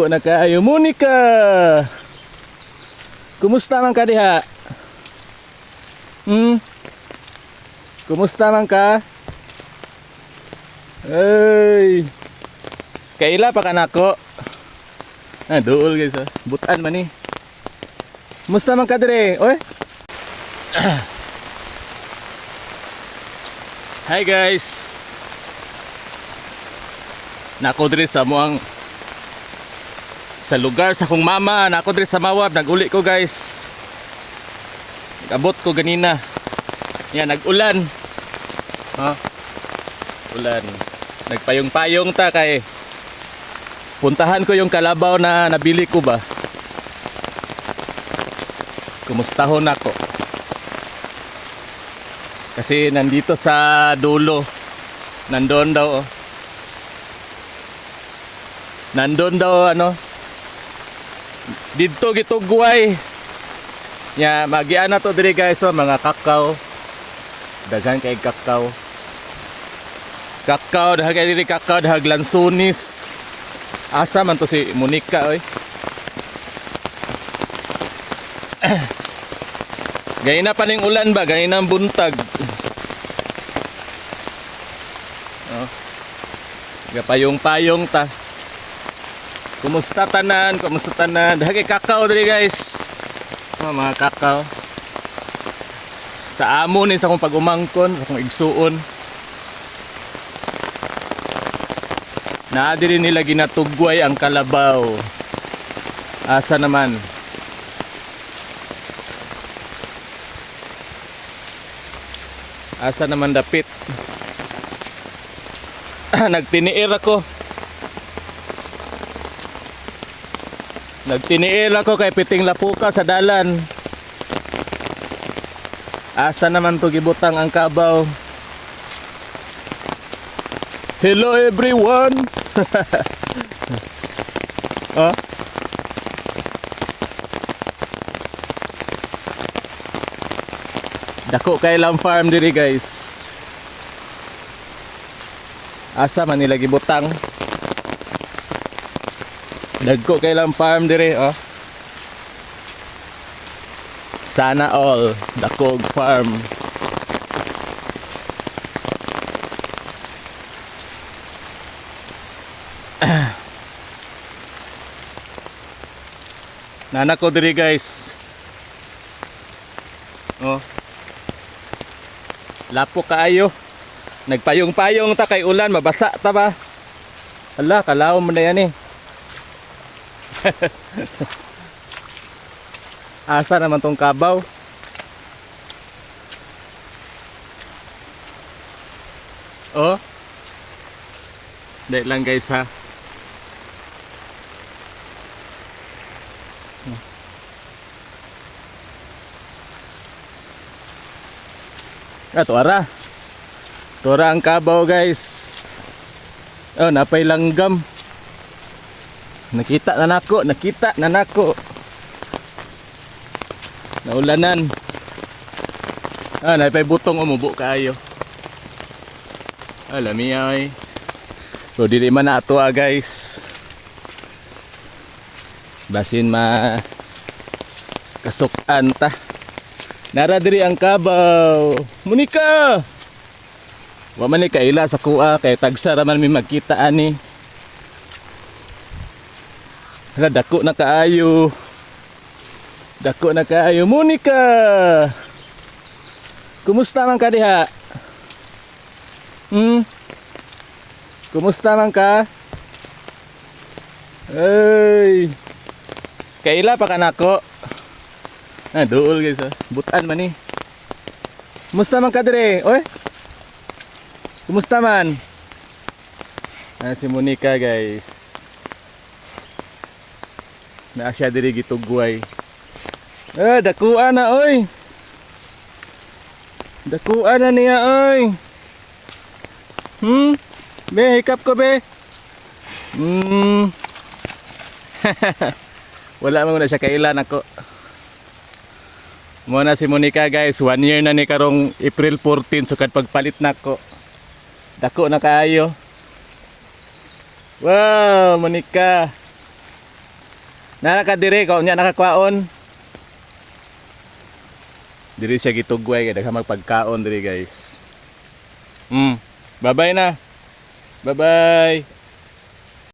Dako na kaayo. Monica! Kumusta man ka diha? Hmm? Kumusta man ka? Ay! Kaila pa ka nako? Ah, duol guys ah. Butan man ni. Kumusta man ka dire? Oy? Hi guys! Nako dire sa muang sa lugar sa kong mama, nako dire sa Mawab, naguli ko guys. Nagabot ko ganina. Yan, nag-ulan. Ha? Ulan. Nagpayong-payong ta kay puntahan ko yung kalabaw na nabili ko ba. Kumustahon ako. Kasi nandito sa dulo. Nandun daw oh. Nandun daw ano. Dito gitugway. Ya, magiana to diri guys oh, mga kakao. Daghan kay kakao. Kakao dahag kay diri kakao dahag lansunis. Asa man to si Monica oy. Gay na pa ning ulan ba? Gay na ang buntag. Oh. Gapayong-payong ta. Kumusta tanan? Kumusta tanan? Dahagi kakao diri guys. Oh, mga kakao. Sa amo ni sa akong pag-umangkon, sa akong igsuon. Naa diri nila ginatugway ang kalabaw. Asa naman? Asa naman dapit? Nagtiniir ako. Nagtiniil ako kay Piting Lapuka sa dalan. Asa naman to gibutang ang kabaw? Hello everyone. oh? Dako kay Lam Farm diri guys. Asa man nila gibutang? Dagko kay lang farm dire oh. Sana all Dakog Farm. Nana ko diri guys. Oh. Lapo kaayo. Nagpayong-payong ta kay ulan mabasa ta ba? Hala, kalaw mo na yan eh. Asa naman tong kabaw? Oh. Dahil lang guys ha. Ah, tuara. Tuara ang kabaw guys. Oh, napay langgam. Nakita na nako, nakita na nako. Naulanan. Ah, naipay butong umubo kaayo. Alam niya ay. So dili man na ato ah, guys. Basin ma kasukan ta. Nara diri ang kabaw. Monica! Wa man ni kaila sa kuha kay tagsa ra man mi magkita ani. Hala, dako na kaayo. Dako na kaayo. Monica! Kumusta man ka diha? Hmm? Kumusta man ka? Ay! Kaila pa ka nako? Ah, duol guys ah. Butan man ni. Kumusta man ka dire? Oy? Kumusta man? Ah, si Monica guys. Na siya diri gitugway. Ah, dakuan na oy. Dakuan na niya oy. Hmm? Be, hikap ko be. Hmm. Wala mo na siya kailan ako. Muna si Monica guys, one year na ni karong April 14 so pagpalit na ko. Dako na kaayo. Wow, Monica. Nara ka dire ko nya nakakwaon. Diri siya gitugway kay daghang magpagkaon diri guys. Mm. Bye-bye na. Bye-bye.